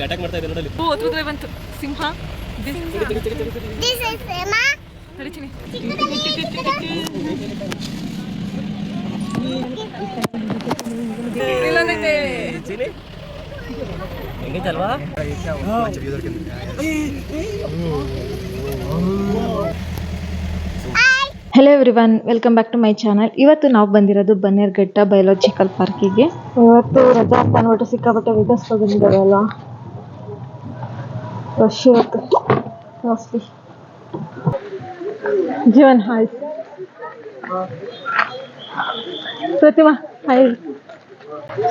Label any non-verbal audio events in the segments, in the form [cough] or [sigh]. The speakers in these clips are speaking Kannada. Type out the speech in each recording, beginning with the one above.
ಅಟ್ಯಾಕ್ ಮಾಡ್ತಾ ಇದೆ ನೋಡಲಿ ಓ ಅದ್ರದ್ದೇ ಬಂತು ಸಿಂಹ This is Emma. ತಡಿತೀನಿ ಚೀನಿ ಹೆಂಗೈತಲ್ವಾ everyone welcome back to my channel ಇವತ್ತು ನಾವು ಬಂದಿರೋದು ಬನ್ನೇರ್ಘಟ್ಟ ಬಯೋಲಾಜಿಕಲ್ ಪಾರ್ಕಿಗೆ ಇವತ್ತು ರಜಾ ಅಂತ ಅಂದ್ಬಿಟ್ಟು ಸಿಕ್ಕಾಪಟ್ಟೆ ವಿಡಿಯೋಸ್ ಬಂದಿದ್ದಾವೆ ಅಲ್ಲ ರಶ್ ಇವತ್ತು. Mostly Jeevan hi Pratima hi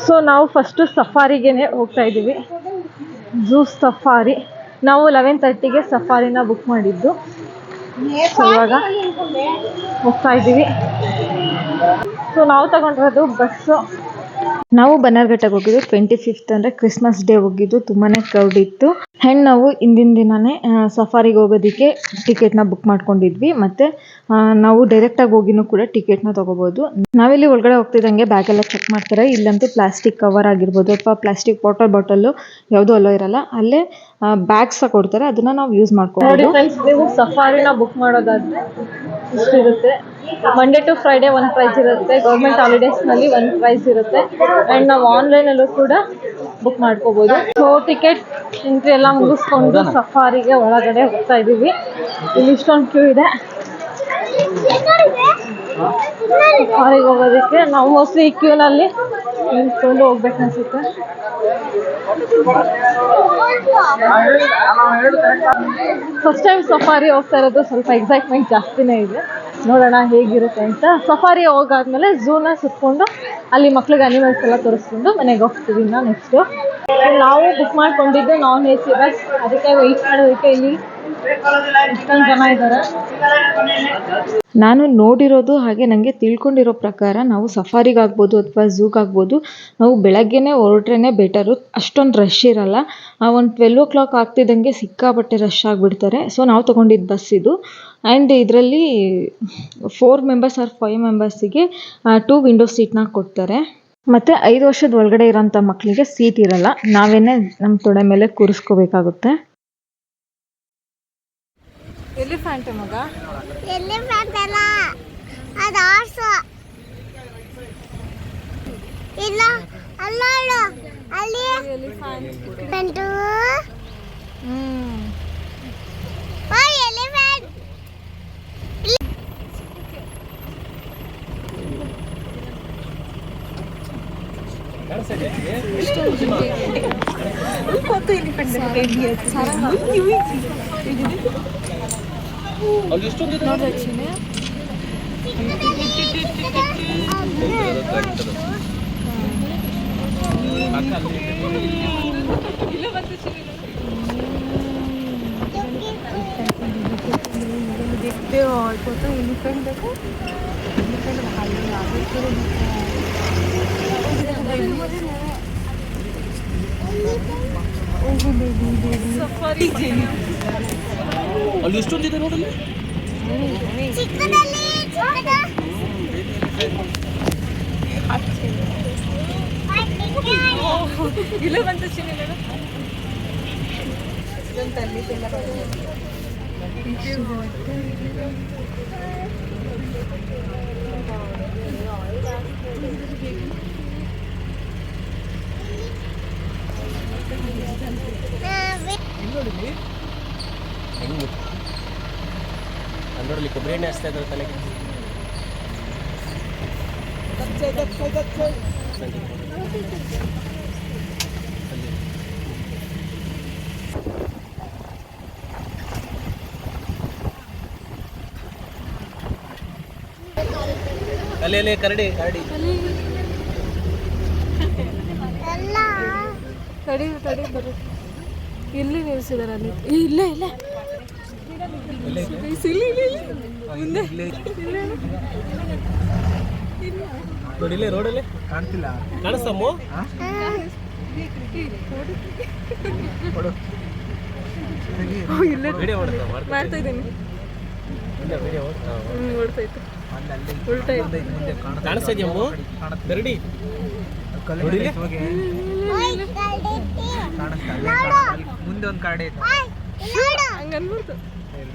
so ನಾವು ಫಸ್ಟು ಸಫಾರಿಗೆ ಹೋಗ್ತಾ ಇದ್ದೀವಿ. ಝೂ ಸಫಾರಿ ನಾವು ಲೆವೆನ್ ತರ್ಟಿಗೆ ಸಫಾರಿನ ಬುಕ್ ಮಾಡಿದ್ದು. ಇವಾಗ ಹೋಗ್ತಾ ಇದ್ದೀವಿ. ಸೊ ನಾವು ತಗೊಂಡಿರೋದು ಬಸ್ಸು ನಾವು ಬನ್ನರ್ಘಟ್ಟಕ್ಕೆ ಹೋಗಿದ್ದು ಟ್ವೆಂಟಿ ಫಿಫ್ತ್ ಅಂದರೆ ಕ್ರಿಸ್ಮಸ್ ಡೇ ಹೋಗಿದ್ದು ತುಂಬಾ ಕ್ರೌಡ್ ಇತ್ತು. ಆ್ಯಂಡ್ ನಾವು ಹಿಂದಿನ ದಿನವೇ ಸಫಾರಿಗೆ ಹೋಗೋದಕ್ಕೆ ಟಿಕೆಟ್ನ ಬುಕ್ ಮಾಡ್ಕೊಂಡಿದ್ವಿ. ಮತ್ತು ನಾವು ಡೈರೆಕ್ಟಾಗಿ ಹೋಗಿನೂ ಕೂಡ ಟಿಕೆಟ್ನ ತೊಗೋಬೋದು. ನಾವಿಲ್ಲಿ ಒಳಗಡೆ ಹೋಗ್ತಿದ್ದಂಗೆ ಬ್ಯಾಗೆಲ್ಲ ಚೆಕ್ ಮಾಡ್ತಾರೆ. ಇಲ್ಲಂತೂ ಪ್ಲಾಸ್ಟಿಕ್ ಕವರ್ ಆಗಿರ್ಬೋದು ಅಥವಾ ಪ್ಲಾಸ್ಟಿಕ್ ವಾಟರ್ ಬಾಟಲು ಯಾವುದೂ ಅಲ್ಲೋ ಇರಲ್ಲ. ಅಲ್ಲೇ ಬ್ಯಾಗ್ಸ್ ಕೊಡ್ತಾರೆ. ಅದನ್ನ ನಾವು ಯೂಸ್ ಮಾಡ್ಕೊಬೋದು. ಫ್ರೆಂಡ್ಸ್ ನೀವು ಸಫಾರಿನ ಬುಕ್ ಮಾಡೋದಾದ್ರೆ ಇಷ್ಟಿರುತ್ತೆ ಮಂಡೇ ಟು ಫ್ರೈಡೇ ಒಂದು ಪ್ರೈಸ್ ಇರುತ್ತೆ. ಗೌರ್ಮೆಂಟ್ ಹಾಲಿಡೇಸ್ನಲ್ಲಿ ಒಂದು ಪ್ರೈಸ್ ಇರುತ್ತೆ. ಆ್ಯಂಡ್ ನಾವು ಆನ್ಲೈನಲ್ಲೂ ಕೂಡ ಬುಕ್ ಮಾಡ್ಕೋಬೋದು. ಸೊ ಟಿಕೆಟ್ ಎಂಟ್ರಿ ಎಲ್ಲ ಮುಗಿಸ್ಕೊಂಡು ಸಫಾರಿಗೆ ಒಳಗಡೆ ಹೋಗ್ತಾ ಇದ್ದೀವಿ ಇಲ್ಲಿ ಇಷ್ಟೊಂದು ಕ್ಯೂ ಇದೆ. ಸಫಾರಿಗೆ ಹೋಗೋದಕ್ಕೆ ನಾವು ಮೋಸ್ಟ್ಲಿ ಈ ಕ್ಯೂನಲ್ಲಿ ನಿಂತ್ಕೊಂಡು ಹೋಗ್ಬೇಕು ಅನ್ಸುತ್ತೆ. ಫಸ್ಟ್ ಟೈಮ್ ಸಫಾರಿ ಹೋಗ್ತಾ ಇರೋದು ಸ್ವಲ್ಪ ಎಕ್ಸೈಟ್ಮೆಂಟ್ ಜಾಸ್ತಿನೇ ಇದೆ. ನೋಡೋಣ ಹೇಗಿರುತ್ತೆ ಅಂತ. ಸಫಾರಿ ಹೋಗಾದ್ಮೇಲೆ ಝೂನ ಸುತ್ಕೊಂಡು ಅಲ್ಲಿ ಮಕ್ಳಿಗೆ ಅನಿಮಲ್ಸ್ ಎಲ್ಲ ತೋರಿಸ್ಕೊಂಡು ಮನೆಗೆ ಹೋಗ್ತೀವಿ ನಾ ನೆಕ್ಸ್ಟು ನಾವು ಬುಕ್ ಮಾಡ್ಕೊಂಡಿದ್ದು ನಾನ್ ಎ ಸಿ ಬಸ್ ಅದಕ್ಕೆ ವೆಯ್ಟ್ ಮಾಡೋದಕ್ಕೆ ಇಲ್ಲಿ ಜನ ಇದ್ದಾರೆ ನಾನು ನೋಡಿರೋದು ಹಾಗೆ ನನಗೆ ತಿಳ್ಕೊಂಡಿರೋ ಪ್ರಕಾರ ನಾವು ಸಫಾರಿಗಾಗ್ಬೋದು ಅಥವಾ ಝೂಗಾಗ್ಬೋದು, ನಾವು ಬೆಳಗ್ಗೆನೇ ಹೊರಟ್ರೇ ಬೆಟರು. ಅಷ್ಟೊಂದು ರಶ್ ಇರಲ್ಲ. ಒಂದು ಟ್ವೆಲ್ ಓ ಕ್ಲಾಕ್ ಆಗ್ತಿದ್ದಂಗೆ ಸಿಕ್ಕಾಪಟ್ಟೆ ರಶ್ ಆಗಿಬಿಡ್ತಾರೆ. ಸೊ ನಾವು ತೊಗೊಂಡಿದ್ದು ಬಸ್ ಇದು. ಆ್ಯಂಡ್ ಇದರಲ್ಲಿ ಫೋರ್ ಮೆಂಬರ್ಸ್ ಆರ್ ಫೈವ್ ಮೆಂಬರ್ಸಿಗೆ ಟೂ ವಿಂಡೋ ಸೀಟ್ನ ಕೊಡ್ತಾರೆ. ಮತ್ತು ಐದು ವರ್ಷದ ಒಳಗಡೆ ಇರೋಂಥ ಮಕ್ಕಳಿಗೆ ಸೀಟ್ ಇರಲ್ಲ. ನಾವೇನೇ ನಮ್ಮ ತೊಡೆ ಮೇಲೆ ಕೂರಿಸ್ಕೋಬೇಕಾಗುತ್ತೆ. ಎಲಿಫ್ಯಾಂಟ್ ಮಗ? ಎಲ್ಲಿ ಅಲ್ಲ ಅದು ಆರ್ಸ ಇಲ್ಲ ಅಲ್ಲ. ಅಲ್ಲಿ. Elephant hmm. ಓ দেখতে হয় কত এলিফ্যান্ট দেখো এলিফ্যান্ট ভালো লাগে ওগুলো ও বেবি বেবি ಅಲ್ಲಿ ಎಷ್ಟೊಂದಿದೆ ನೋಡಲ್ಲಿ? ಚಿಕ್ಕದಲ್ಲಿ ಚಿಕ್ಕದ. ಇಲ್ಲೇ ಬಂತು ಚಿನ್ನೆ ನೋಡು ನೋಡಿಲಿ ಹೆಂಗೆ ಎಣ್ಣೆ ಹಚ್ತಾ ಇದ್ದಾರೆ ತಲೆಗೆ. ಕಲೆಯಲ್ಲಿ ಕರಡಿ ಕರಡಿ. ಕಡಿ ಕಡಿ ಬರುತ್ತೆ. ಇಲ್ಲಿ ನಿಲ್ಸಿದಾರೆ ಅಲ್ಲಿ. ಇಲ್ಲೇ ಇಲ್ಲೇ. ನೋಡಿ ಇಲ್ಲೇ ರೋಡಲ್ಲಿ? ಕಾಣ್ತಿಲ್ಲ. ಕಾಣಿಸ್ತಮ್ಮು? ಮಾಡ್ತಾ ಇದ್ದೀನಿ. ಕಾಣಿಸ್ತಾ ಮುಂದೆ ಒಂದು ಕಾರ್ಡ್ ಐತೆ.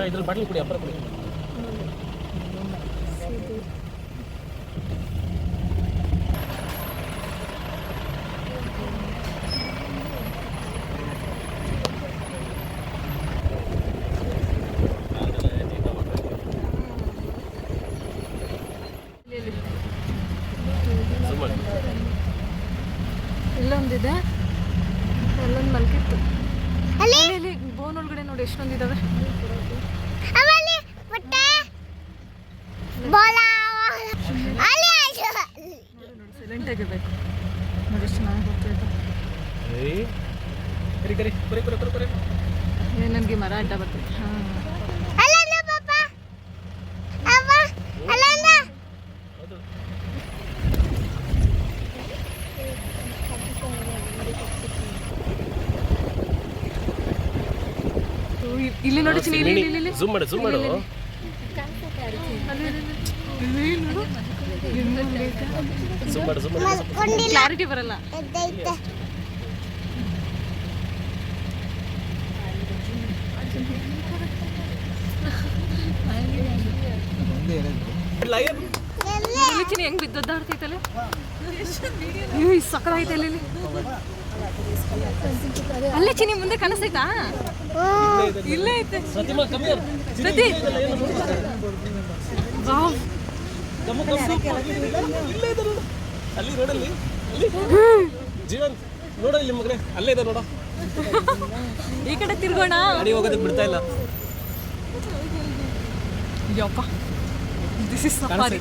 ಇದ್ರಲ್ಲಿ ಬಾಟ್ಲಿ ಕುಡಿ ಅಪ್ಪರ ಕುಡಿ. ಇಲ್ಲೊಂದಿದೆ. ಅಲ್ಲೊಂದು ಮಲ್ಕಿತ್ತು. ಬೋನ್ ಒಳಗಡೆ ನೋಡಿ ಎಷ್ಟೊಂದಿದಾವೆ ಆಮೇಲೆ ಪುಟ್ಟ ಬೋಲ ಅಲ್ಲಿ ಸೈಲೆಂಟ್ ಆಗಿರ್ಬೇಕು ನೋಡಿ ಎಷ್ಟು ಚೆನ್ನಾಗಿ ಹೋಗ್ತೈತೆ ಏಯ್ ಕರಿ ಕರಿ ಕರಿ ಕರಿ ಕರಿ ಕರಿ ಏ ನನಗೆ ಮರ ಅಡ್ಡ ಬರ್ತೈತೆ ಹಾಂ ಅಲ್ಲಂದ ಪಾಪ ಅವ್ವ ಅಲ್ಲಂದ ಹೌದು ಇಲ್ಲಿ ನೋಡಿ ಚಿನಿ ಇಲ್ಲಿ ಇಲ್ಲಿ ಇಲ್ಲಿ. ಝೂಮ್ ಮಾಡು ಝೂಮ್ ಮಾಡು. ಝೂಮ್ ಮಾಡು ಝೂಮ್ ಮಾಡು. ಕ್ಲಾರಿಟಿ ಬರಲ್ಲ. ಇದೆ ಲಯನ್ ಎಲ್ಲಿ ಇಲ್ಲಿ ಚಿನಿ ಹೆಂಗ್ ಬಿದ್ದೊದ್ದಾಡ್ತೈತಲ್ಲ ಸಕ್ಕದಾಯ್ತು ಅಲ್ಲಿ ಇಲ್ಲಿ. ಅಲ್ಲೇ ಚಿನ್ನಿ, ಮುಂದೆ ಕಾಣಿಸ್ತೈತಾ ಇಲ್ಲೇ ಐತೆ. ಪ್ರತಿ ಅಲ್ಲಿ ಜೀವನ್ ನೋಡ ಇಲ್ಲಿ ಮಗನೇ ಅಲ್ಲೇ ಇದೆ ನೋಡ ಈ ಕಡೆ ತಿರ್ಗೋಣ. ಗಾಡಿ ಹೋಗೋದಕ್ಕೆ ಬಿಡ್ತಾ ಇಲ್ಲ ಯಪ್ಪ ದಿಸ್ ಇಸ್ ಸಫಾರಿ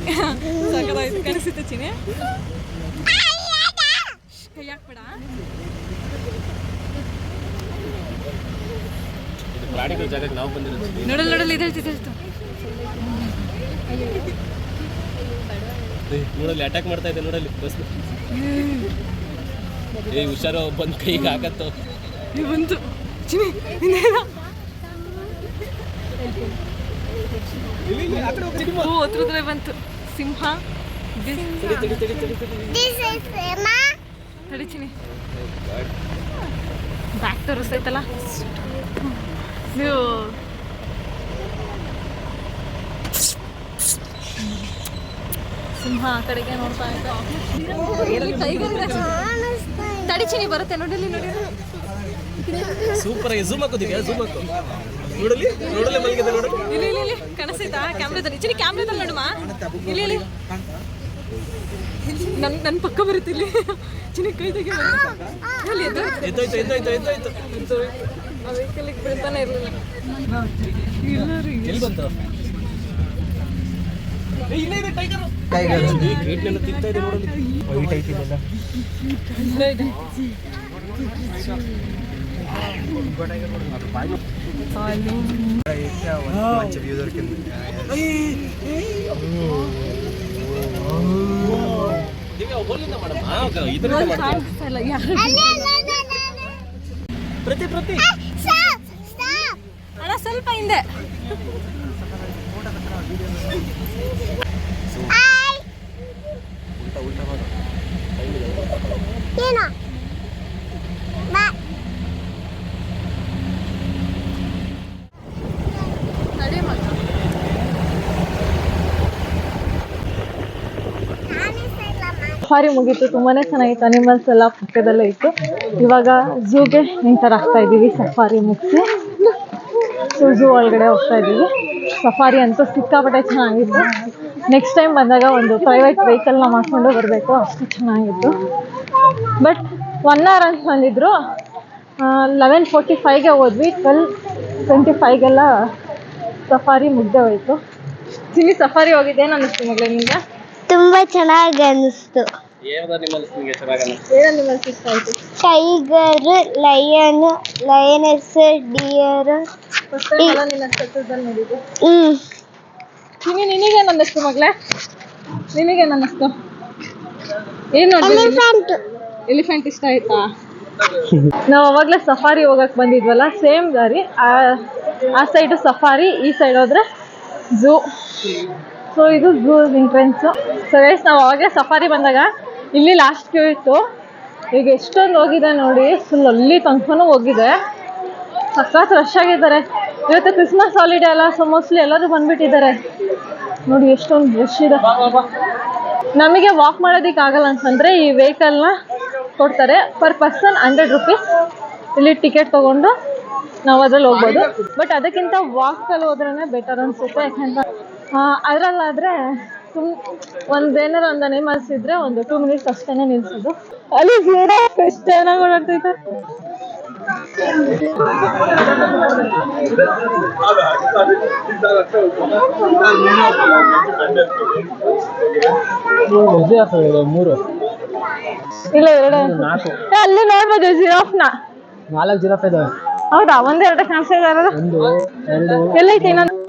ಸಕ್ಕದಾಯ್ತು ಕಾಣಿಸುತ್ತೆ ಚಿನಿ ಕೈ ಹಾಕ್ಬೇಡ. ಪ್ರಾಣಿಗಳ ಜಾಗಕ್ಕೆ ನಾವು ಬಂದಿರೋದು ನೋಡಲ್ ನೋಡಲ್ ಇದೆ ಹೇಳ್ತಿತ್ತು ಏ, ನೋಡಲ್ಲಿ ಅಟ್ಯಾಕ್ ಮಾಡ್ತಾ ಇದೆ ನೋಡಲ್ಲಿ ಬಸ್. ಏ ಹುಷಾರು ಬಂದ್ ಕೈಗೆ ಆಗತ್ತೋ ಬಂತು. ಹೂ ಹತ್ರದ್ರೆ ಬಂತು. ಸಿಂಹ. this- ತಡಿ ತಡಿ ತಡಿ ತಡಿ ತಡಿ. ದಿಸ್ ಇಸ್ ಮಾ ತಡಿ ಚಿನಿ ಬ್ಯಾಕ್ ತೋರಿಸ್ತೈತಲ್ಲ? ನೀವು ಸಿಂಹ ಆ ಕಡೆಗೆ ನೋಡ್ತಾ ಇದ್ದ ಟೈಗರ್ ಕೈಗೊಂಡ್ರೆ ತಡಿ ಚಿನಿ ಬರುತ್ತೆ ನೋಡಲಿ ನೋಡಿ ಸೂಪರ್ ಆಗಿ ಝೂಮ್ ಹಾಕೋದಿದ್ಯಾ ಝೂಮ್ ಹಾಕೋ. ನೋಡಲಿ ನೋಡಲಿ ಮಲಗಿದೆ ನೋಡು. ಇಲ್ಲಿ ಇಲ್ಲಿ ಕಾಣಿಸ್ತೈತಾ ಕ್ಯಾಮ್ರಾದಲ್ಲಿ ಚಿನಿ ಕ್ಯಾಮ್ರಾದಲ್ಲಿ ನೋಡುಮ? ಇಲ್ಲಿ ಇಲ್ಲಿ. ನನ್ ನನ್ನ ಪಕ್ಕ ಬರುತ್ತೆ ಇಲ್ಲಿ. ಚಿನ್ನ ಕೈ ತೆಗಿ ಅಲ್ಲಿ ಎದ್ದು ಎದ್ದೋಯ್ತು ಎದ್ದೋಯ್ತು ಎದ್ದೋಯ್ತು ಎದ್ದೋಯ್ತು ಆ ಟೈಗರ್ ಬೀಳ್ತಾನೆ ಇರಲಿಲ್ಲ. ಇಲ್ಲ ರೀ ಎಲ್ಲಿ ಬಂತು? ಏ, ಇಲ್ಲ ಇದೆ ಟೈಗರ್ ಟೈಗರ್ ಗೇಟ್ನೆಲ್ಲ ತಿಂತಾ ಇದೆ ನೋಡಲಿ ವೈಟ್ ಐತಿ ಇದೆಲ್ಲ ಇಲ್ಲೇ ಇದೆ. ಪ್ರತಿ ಪ್ರತಿ. ಅಣ್ಣ ಸ್ವಲ್ಪ ಹಿಂದೆ. ಉಲ್ಟಾ ಮಾಡು ಏನು ಬಾ ನಡಿ ಮಗ ಕಾಣಿಸ್ತಾ ಇಲ್ಲ ಮಾ ಸಫಾರಿ ಮುಗೀತು, ತುಂಬಾನೇ ಚೆನ್ನಾಗಿತ್ತು. ಅನಿಮಲ್ಸ್ ಎಲ್ಲ ಪಕ್ಕದಲ್ಲೇ ಇತ್ತು. ಇವಾಗ ಝೂಗೆ ಎಂಟರ್ ಆಗ್ತಾ ಇದ್ದೀವಿ, ಸಫಾರಿ ಮುಗಿಸಿ. ಸೊ ಝೂ ಒಳಗಡೆ ಹೋಗ್ತಾ ಇದ್ದೀವಿ. ಸಫಾರಿ ಅಂತೂ ಸಿಕ್ಕಾಪಟ್ಟೆ ಚೆನ್ನಾಗಿತ್ತು. ನೆಕ್ಸ್ಟ್ ಟೈಮ್ ಬಂದಾಗ ಒಂದು ಪ್ರೈವೇಟ್ ವೆಹಿಕಲ್ನ ಮಾಡ್ಕೊಂಡು ಬರಬೇಕು. ಅಷ್ಟು ಚೆನ್ನಾಗಿತ್ತು. ಬಟ್ ಒನ್ ಅವರ್ ಅಂತ ಬಂದಿದ್ರು. ಲೆವೆನ್ ಫೋರ್ಟಿ ಫೈವ್ಗೆ ಹೋದ್ವಿ. ಟ್ವೆಲ್ ಟ್ವೆಂಟಿ ಫೈವ್ಗೆಲ್ಲ ಸಫಾರಿ ಮುಗ್ದೆ ಹೋಯಿತು. ಚಿನ್ನಿ ಸಫಾರಿ ಹೋಗಿದ್ದೇನು ಅನ್ನಿಸ್ತು ಮಗಳೇ ನಿಮ್ಗೆ ತುಂಬಾ ಚೆನ್ನಾಗಿ ಅನಿಸ್ತು. ನಿಮಗೆ ಟೈಗರ್ ಲಯನ್ ಲಯನೆಸ್ ಡಿಯರ್. ಹ್ಮ್. ನಿನಗೇನು ಅನ್ನಿಸ್ತು ಮಗಳೇ? ನಿನಗೇನು ಅನ್ನಿಸ್ತು? ಏನ್ ಎಲಿಫೆಂಟ್ ಎಲಿಫೆಂಟ್ ಇಷ್ಟ ಆಯ್ತಾ? ನಾವು ಅವಾಗ್ಲೇ ಸಫಾರಿ ಹೋಗಕ್ ಬಂದಿದ್ವಲ್ಲ ಸೇಮ್ ದಾರಿ ಆ ಆ ಸೈಡು ಸಫಾರಿ ಈ ಸೈಡ್ ಹೋದ್ರೆ ಝೂ ಸೊ ಇದು ಝೂ ಎಂಟ್ರೆನ್ಸು ಸೊ ಗೈಸ್ ನಾವು ಅವಾಗಲೇ ಸಫಾರಿ ಬಂದಾಗ ಇಲ್ಲಿ ಲಾಸ್ಟ್ ಕ್ಯೂ ಇತ್ತು. ಈಗ ಎಷ್ಟೊಂದು ಹೋಗಿದೆ ನೋಡಿ ಫುಲ್ ಅಲ್ಲಿ ತನಕನೂ ಹೋಗಿದೆ. ಸಖತ್ ರಶ್ ಆಗಿದ್ದಾರೆ. ಇವತ್ತು ಕ್ರಿಸ್ಮಸ್ ಹಾಲಿಡೇ ಅಲ್ಲ ಸೊ ಮೋಸ್ಟ್ಲಿ ಎಲ್ಲರೂ ಬಂದ್ಬಿಟ್ಟಿದ್ದಾರೆ. ನೋಡಿ, ಎಷ್ಟೊಂದು ರಶ್ ಇದೆ. ನಮಗೆ ವಾಕ್ ಮಾಡೋದಕ್ಕೆ ಆಗಲ್ಲ ಅಂತಂದ್ರೆ ಈ ವೆಹಿಕಲ್ನ ಕೊಡ್ತಾರೆ ಪರ್ ಪರ್ಸನ್ ಹಂಡ್ರೆಡ್ ರುಪೀಸ್ ಇಲ್ಲಿ ಟಿಕೆಟ್ ತಗೊಂಡು ನಾವು ಅದ್ರಲ್ಲಿ ಹೋಗ್ಬೋದು. ಬಟ್ ಅದಕ್ಕಿಂತ ವಾಕಲ್ಲಿ ಹೋದ್ರೇ ಬೆಟರ್ ಅನ್ಸುತ್ತೆ. ಯಾಕಂದ್ರೆ ಅದರಲ್ಲಾದರೆ ಸುಮ್ ಒಂದು ಏನಾರು ಒಂದು ಅನಿಮಲ್ಸ್ ಇದ್ರೆ ಒಂದು ಟೂ ಮಿನಿಟ್ಸ್ ಅಷ್ಟೇ ನಿಲ್ಸೋದು. ಅಲ್ಲಿ ಏನೋ ಎಷ್ಟು ಚೆನ್ನಾಗಿ ಓಡಾಡ್ತೈತೆ ಮೂರು ಇಲ್ಲ ಎರಡು. ಅಲ್ಲಿ ನೋಡ್ಬೋದು ಜಿರಾಫ್ನ. ನಾಲ್ಕು ಜಿರಾಫ್ ಇದಾವೆ. ಹೌದಾ? ಒಂದೆರಡು ಕಾಣಿಸ್ತಾ ಇದಾರಲ್ಲ? ಎಲ್ಲೈತೆ ಇನ್ನೊಂದು.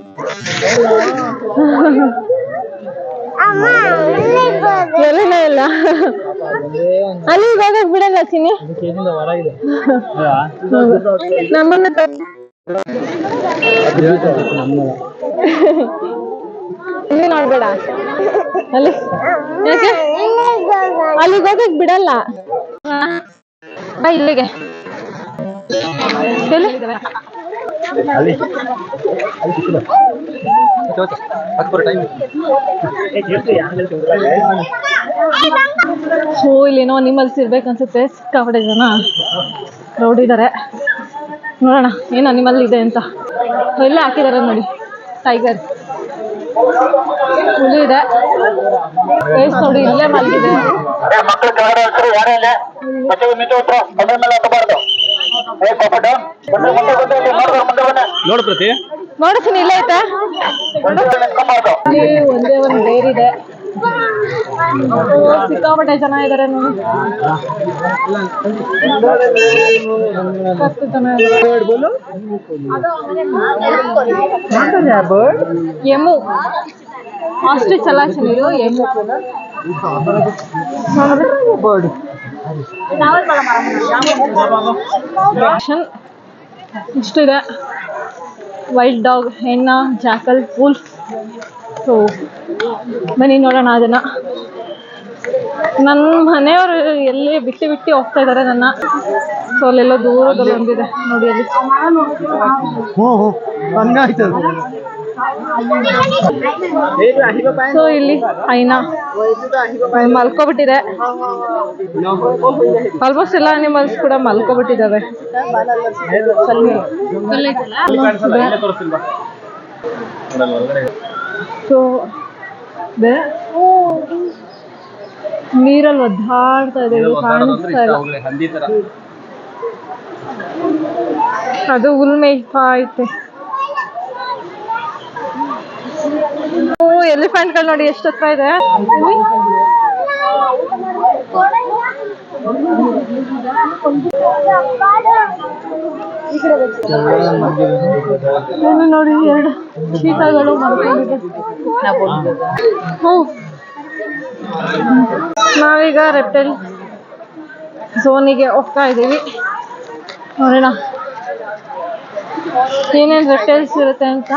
ಎಲ್ಲಿನ ಇಲ್ಲ. ಅಲ್ಲಿ ಹೋಗಕ್ ಬಿಡಲ್ಲ ಹೊರಗಿದೆ ನಮ್ಮನ್ನ ಇಲ್ಲಿ ನೋಡ್ಬೇಡ. ಅಲ್ಲಿ. ಯಾಕೆ? ಹೋಗಕ್ ಬಿಡಲ್ಲ. ಬಾ ಇಲ್ಲಿಗೆ. ಎಲ್ಲಿ? ಅಲ್ಲಿ ಅಲ್ಲಿ ಟೈಮ್ ಇಲ್ಲೇನೋ ನಿಮ್ಮಲ್ಲಿ ಇರ್ಬೇಕು ಅನ್ಸುತ್ತೆ. ಜನ ಇದ್ದಾರೆ ನೋಡೋಣ, ಏನು ನಿಮ್ಮಲ್ಲಿ ಇದೆ ಅಂತ. ಎಲ್ಲ ಹಾಕಿದ್ದಾರೆ ನೋಡಿ ಟೈಗರ್ ಹುಲಿ ಇದೆ. ಫೇಸ್ ನೋಡಿ, ಇಲ್ಲೇ ಮಲಗಿದೆ. ನೋಡು ಪ್ರತಿ. ನೋಡ್ತೀನಿ ಇಲ್ಲ ಆಯ್ತಾ ಒಂದೇ ಒಂದು ಬೇರ್ ಇದೆ. ಸಿಕ್ಕಾಪಟ್ಟೆ ಜನ ಇದ್ದಾರೆ ನೋಡಿ. ಹತ್ತು ಜನ ಇದ್ದಾರೆ ಎಮ್ಮು. ಅಷ್ಟು ಇದು ಎಮ್ಮು. ಬರ್ಡ್ ಆಕ್ಷನ್ ಇಷ್ಟಿದೆ ವೈಲ್ಡ್ ಡಾಗ್ ಹೆಣ್ಣ ಜಾಕಲ್ ವೂಲ್ಫ್ ಸೊ ಬನ್ನಿ ನೋಡೋಣ ಅದನ್ನ. ನನ್ನ ಮನೆಯವರು ಎಲ್ಲಿ ಬಿಟ್ಟು ಬಿಟ್ಟು ಹೋಗ್ತಾ ಇದ್ದಾರೆ ನನ್ನ. ಸೊ ಅಲ್ಲೆಲ್ಲ ದೂರದಲ್ಲಿ ಒಂದಿದೆ ನೋಡಿ ಅಲ್ಲಿ. ಸೊ ಇಲ್ಲಿ ಐನಾ. ಮಲ್ಕೊಬಿಟ್ಟಿದೆ. ಆಲ್ಮೋಸ್ಟ್ ಎಲ್ಲ ಅನಿಮಲ್ಸ್ ಕೂಡ ಮಲ್ಕೊಬಿಟ್ಟಿದ್ದಾವೆ. ಸೊ ನೀರಲ್ಲಿ ಒದ್ದಾಡ್ತಾ ಇದೆ ಕಾಣಿಸ್ತಾ ಇಲ್ಲ. ಅದು ಉಲ್ಮೆ ಐತೆ ಓ ಎಲಿಫೆಂಟ್ಗಳು ನೋಡಿ ಎಷ್ಟು ಹತ್ರ ಇದೆ. ನೋಡಿ ಎರಡು ಶೀತಗಳು ನಾವೀಗ ರೆಪ್ಟೈಲ್ ಝೋನಿಗೆ ಹೋಗ್ತಾ ಇದ್ದೀವಿ. ನೋಡೋಣ. ಏನೇನು ರೆಪ್ಟೈಲ್ಸ್ ಇರುತ್ತೆ ಅಂತ.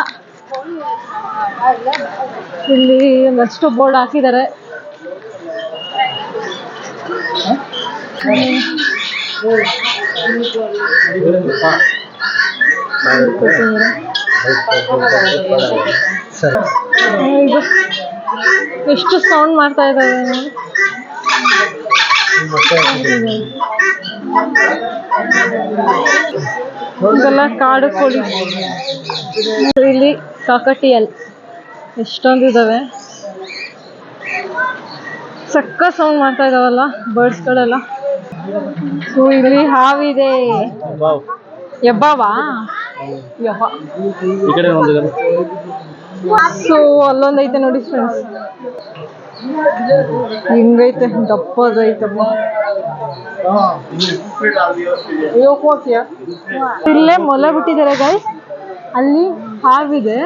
ಇಲ್ಲಿ ಒಂದಷ್ಟು ಬೋರ್ಡ್ ಹಾಕಿದ್ದಾರೆ. ಎಷ್ಟು ಸೌಂಡ್ ಮಾಡ್ತಾ ಇದ್ದಾರೆ. ಇದೆಲ್ಲ ಕಾಡು ಕೋಳಿ. ಇಲ್ಲಿ ಕಾಕಟಿಯಲ್ ಎಷ್ಟೊಂದು ಇದಾವೆ ಸಕ್ಕ ಸೌಂಡ್ ಮಾಡ್ತಾ ಇದಾವಲ್ಲ ಬರ್ಡ್ಸ್ಗಳೆಲ್ಲ ಸೊ ಇಲ್ಲಿ ಹಾವಿದೆ ಎಬ್ಬಾವಾ? ಸೊ ಅಲ್ಲೊಂದೈತೆ ನೋಡಿ ಫ್ರೆಂಡ್ಸ್ ಹಿಂಗೈತೆ ದಪ್ಪದೈತಪ್ಪ. ಇಲ್ಲೇ ಮೊಲ ಬಿಟ್ಟಿದ್ದಾರೆ ಗಾಯ್ಸ್ ಅಲ್ಲಿ ಹಾವಿದೆ.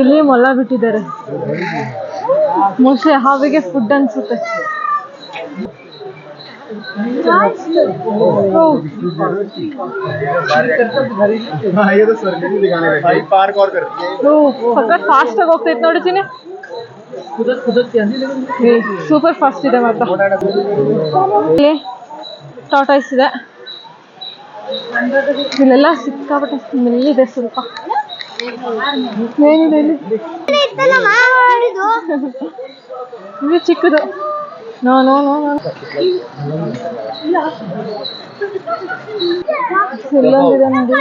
ಇಲ್ಲಿ ಮೊಲ ಬಿಟ್ಟಿದ್ದಾರೆ. ಮೋಸ್ಟ್ಲಿ ಹಾವಿಗೆ ಫುಡ್ ಅನ್ಸುತ್ತೆ. ಸಖತ್ ಫಾಸ್ಟ್ ಆಗಿ ಹೋಗ್ತೈತೆ ನೋಡಿದ್ದೀನಿ ಸೂಪರ್ ಫಾಸ್ಟ್ ಇದೆ ಮಾತ್ರ. ಇಲ್ಲಿ ಟಾಟಾಯ್ಸ್ ಇದೆ. ಇಲ್ಲೆಲ್ಲ ಸಿಕ್ಕಾಪಟ್ಟೆ ಸ್ಮೆಲ್ ಇದೆ ಸ್ವಲ್ಪ. [laughs] ಇದು ಚಿಕ್ಕದು. No no no no. ಇಲ್ಲೊಂದಿದೆ ನೋಡಿ.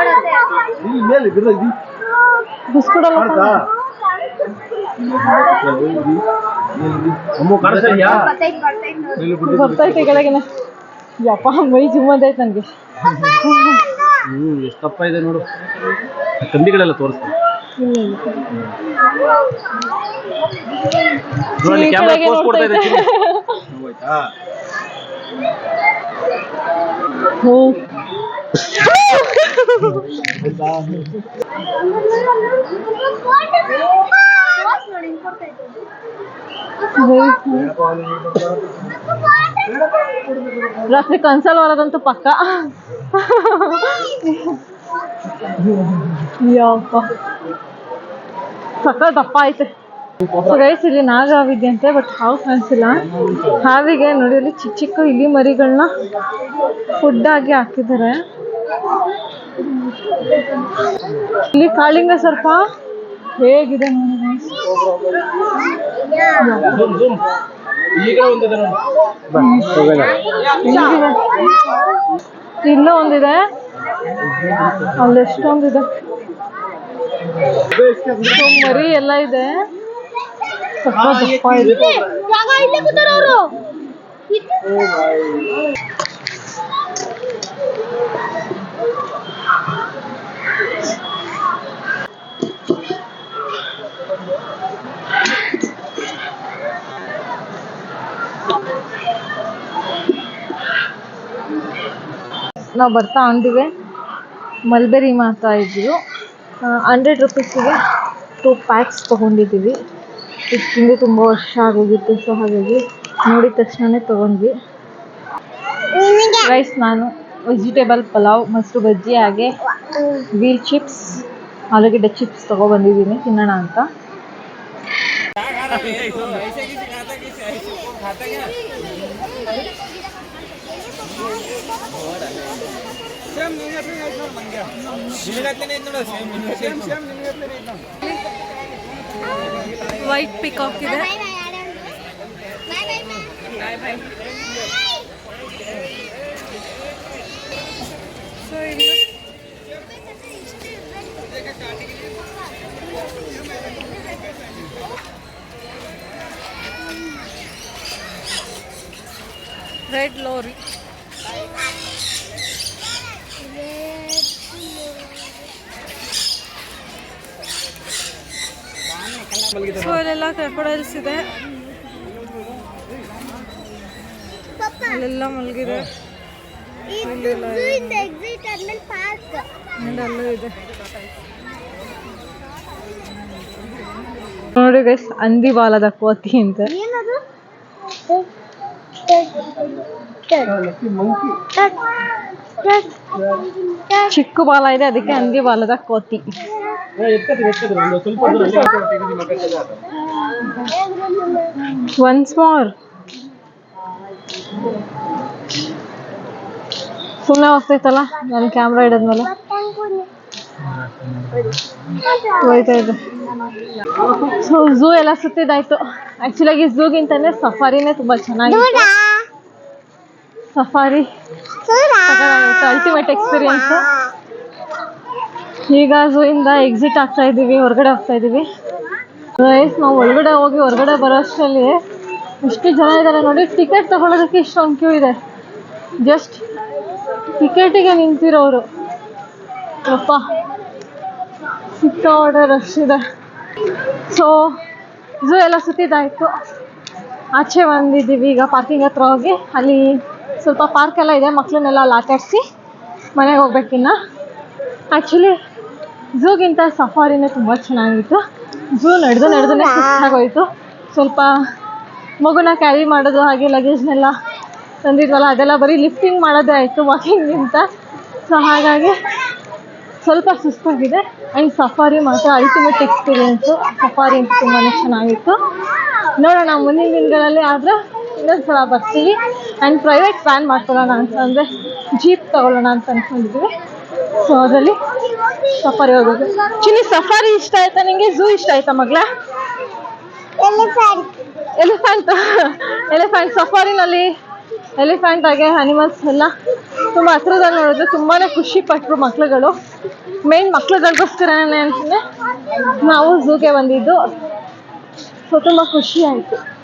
ಸ್ವಲ್ಪ ಮೇಲೆ ಬಿಸ್ಕೊಡಲ್ಲ ಅಮ್ಮ ಕಾಣಿಸ್ತಾ ಬರ್ತೈತೆ ಕೆಳಗಿನ? ಯಪ್ಪ ಮೈ ಜುಮ್ಮದೈತೆ ನನಗೆ. ಹ್ಮ್ ಎಷ್ಟು ಇದೆ ನೋಡು. ಕಂಬಿಗಳೆಲ್ಲ ತೋರಿಸ್ತೀನಿ. ನೋಡಿ ಕ್ಯಾಮ್ರಾ ಪೋಸ್ಟ್ ಕೊಡ್ತಾ ಇದೆ. ಆಯ್ತಾ ರಾತ್ರಿ ಕನ್ಸಲ್ ಹೊರಗಂತೂ ಪಕ್ಕ. ಯಪ್ಪ. ಸಕ್ಕ ದಪ್ಪ ಐತೆ ಗೈಸ್ ಇಲ್ಲಿ ನಾಗ ಹಾವಿದ್ಯ ಅಂತೆ ಬಟ್ ಹಾವು ಕಾಣಿಸಿಲ್ಲ. ಹಾವಿಗೆ ನೋಡಿ, ಇಲ್ಲಿ ಚಿಕ್ಕ ಚಿಕ್ಕ ಇಲಿ ಮರಿಗಳನ್ನ ಫುಡ್ ಆಗಿ ಹಾಕಿದ್ದಾರೆ. ಇಲ್ಲಿ ಕಾಳಿಂಗ ಸರ್ಪ ಹೇಗಿದೆ ಇನ್ನೂ ಒಂದಿದೆ. ಎಷ್ಟೊಂದಿದೆ ಅಲ್ಲೆಷ್ಟೊಂದಿದೆ. ಮರಿ ಎಲ್ಲ ಇದೆ. ದಪ್ಪ ಇದೆ. ನಾವು ಬರ್ತಾ ಅಂದಿವೆ. ಮಲ್ಬೆರಿ ಮಾತಾ ಇದ್ದೀವಿ ಹಂಡ್ರೆಡ್ ರುಪೀಸಿಗೆ ಟೂ ಪ್ಯಾಕ್ಸ್ ತೊಗೊಂಡಿದ್ದೀವಿ. ಇದು ತಿಂದು ತುಂಬ ವರ್ಷ ಆಗೋಗಿತ್ತು ಸೊ ಹಾಗಾಗಿ ನೋಡಿದ ತಕ್ಷಣನೇ ತೊಗೊಂಡ್ವಿ. ರೈಸ್ ನಾನು. ವೆಜಿಟೇಬಲ್ ಪಲಾವ್ ಮೊಸರು ಬಜ್ಜಿ ಹಾಗೆ ವೀಲ್ ಚಿಪ್ಸ್ ಆಲೂಗಡ್ಡೆ ಚಿಪ್ಸ್ ತೊಗೊಬಂದಿದ್ದೀನಿ ತಿನ್ನೋಣ ಅಂತ ವೈಟ್ ಪಿಕಾಕ್ ಇದೆ ರೆಡ್ ಲೋರಿ. ಸೊ ಅಲ್ಲೆಲ್ಲ ಕ್ರೆಪಡೈಲ್ಸ್ ಇದೆ. ಅಲ್ಲೆಲ್ಲ ಮಲಗಿದೆ. ನೋಡಿ ಗೈಸ್ ಅಂದಿ ಬಾಲದ ಕೋತಿ ಅಂತ. ಚಿಕ್ಕ ಬಾಲ ಇದೆ ಅದಕ್ಕೆ ಹಂದಿ ಬಾಲದ ಕೋತಿ. ಒನ್ಸ್ ಮೋರ್ ಸುಮ್ಮನೆ ಹೋಗ್ತೈತಲ್ಲ ನಾನು ಕ್ಯಾಮ್ರಾ ಇಡದ್ಮೇಲೆ ಹೋಯ್ತಾ ಇದೆ ಸೊ ಝೂ ಎಲ್ಲ ಸುತ್ತಿದ್ದಾಯ್ತು. ಆ್ಯಕ್ಚುಲಾಗಿ ಝೂಗಿಂತಲೇ ಸಫಾರಿನೇ ತುಂಬ ಚೆನ್ನಾಗಿತ್ತು. ಸಫಾರಿ. ಅಲ್ಟಿಮೇಟ್ ಎಕ್ಸ್ಪೀರಿಯನ್ಸ್ ಈಗ ಝೂ ಇಂದ ಎಕ್ಸಿಟ್ ಆಗ್ತಾ ಇದ್ದೀವಿ ಹೊರಗಡೆ ಹೋಗ್ತಾ ಇದ್ದೀವಿ. ಗೈಸ್ ನಾವು ಒಳಗಡೆ ಹೋಗಿ ಹೊರಗಡೆ ಬರೋ ಅಷ್ಟರಲ್ಲಿ ಎಷ್ಟು ಜನ ಇದ್ದಾರೆ ನೋಡಿ ಟಿಕೆಟ್ ತಗೊಳ್ಳೋದಕ್ಕೆ ಇಷ್ಟೊಂದು ಕ್ಯೂ ಇದೆ. ಜಸ್ಟ್ ಟಿಕೆಟಿಗೆ ನಿಂತಿರೋರು. ಅಪ್ಪ ಸಿಕ್ಕಾಪಟ್ಟೆ ರಶ್ ಇದೆ ಸೊ ಝೂ ಎಲ್ಲ ಸುತ್ತಿದ್ದಾಯಿತು. ಆಚೆ ಬಂದಿದ್ದೀವಿ ಈಗ ಪಾರ್ಕಿಂಗ್ ಹತ್ರ ಹೋಗಿ. ಅಲ್ಲಿ ಸ್ವಲ್ಪ ಪಾರ್ಕ್ ಎಲ್ಲ ಇದೆ ಮಕ್ಕಳನ್ನೆಲ್ಲ ಅಲ್ಲಿ ಆಟಾಡಿಸಿ ಮನೆಗೆ ಹೋಗ್ಬೇಕಿನ್ನ ಆ್ಯಕ್ಚುಲಿ ಝೂಗಿಂತ ಸಫಾರಿನೇ ತುಂಬ ಚೆನ್ನಾಗಿತ್ತು. ಝೂ ನಡೆದು ನಡೆದೇ ಸುಸ್ತಾಗೋಯ್ತು. ಸ್ವಲ್ಪ ಮಗುನ ಕ್ಯಾರಿ ಮಾಡೋದು ಹಾಗೆ ಲಗೇಜ್ನೆಲ್ಲ ತಂದಿದ್ವಲ್ಲ ಅದೆಲ್ಲ ಬರೀ ಲಿಫ್ಟಿಂಗ್ ಮಾಡೋದೇ ಆಯಿತು ವಾಕಿಂಗ್ಗಿಂತ ಸೊ ಹಾಗಾಗಿ ಸ್ವಲ್ಪ ಸುಸ್ತಾಗಿದೆ. ಆ್ಯಂಡ್ ಸಫಾರಿ ಮಾತ್ರ ಅಲ್ಟಿಮೇಟ್ ಎಕ್ಸ್ಪೀರಿಯೆನ್ಸು ಸಫಾರಿ ಅಂತ ತುಂಬಾ ಚೆನ್ನಾಗಿತ್ತು. ನೋಡೋಣ ಮುಂದಿನ ದಿನಗಳಲ್ಲಿ ಆದರೆ ಇನ್ನೊಂದು ಸಲ ಬರ್ತೀವಿ. ಆ್ಯಂಡ್ ಪ್ರೈವೇಟ್ ಪ್ಲ್ಯಾನ್ ಮಾಡ್ಕೊಳ್ಳೋಣ ಅಂತ ಅಂದರೆ ಜೀಪ್ ತಗೊಳ್ಳೋಣ ಅಂತ ಅಂದ್ಕೊಂಡಿದ್ವಿ ಸೊ ಅದರಲ್ಲಿ ಸಫಾರಿ ಹೋಗೋದು. ಚಿನ್ನಿ ಸಫಾರಿ ಇಷ್ಟ ಆಯ್ತಾ ನಿಮಗೆ ಝೂ ಇಷ್ಟ ಆಯ್ತಾ ಮಗಳ? ಎಲಿಫೆಂಟ್ ಎಲಿಫೆಂಟ್ ಎಲಿಫೆಂಟ್ ಸಫಾರಿನಲ್ಲಿ ಎಲಿಫೆಂಟ್ ಆಗಿ ಅನಿಮಲ್ಸ್ ಎಲ್ಲ ತುಂಬ ಹತ್ರದಲ್ಲಿ ನೋಡಿದ್ರೆ ತುಂಬಾ ಖುಷಿ ಪಟ್ಟರು ಮಕ್ಳುಗಳು. ಮೇನ್ ಮಕ್ಳುಗಳಿಗೋಸ್ಕರನೇ ಅಂತಲೇ ನಾವು ಝೂಗೆ ಬಂದಿದ್ದು. ಸೊ ತುಂಬ ಖುಷಿ ಆಯಿತು.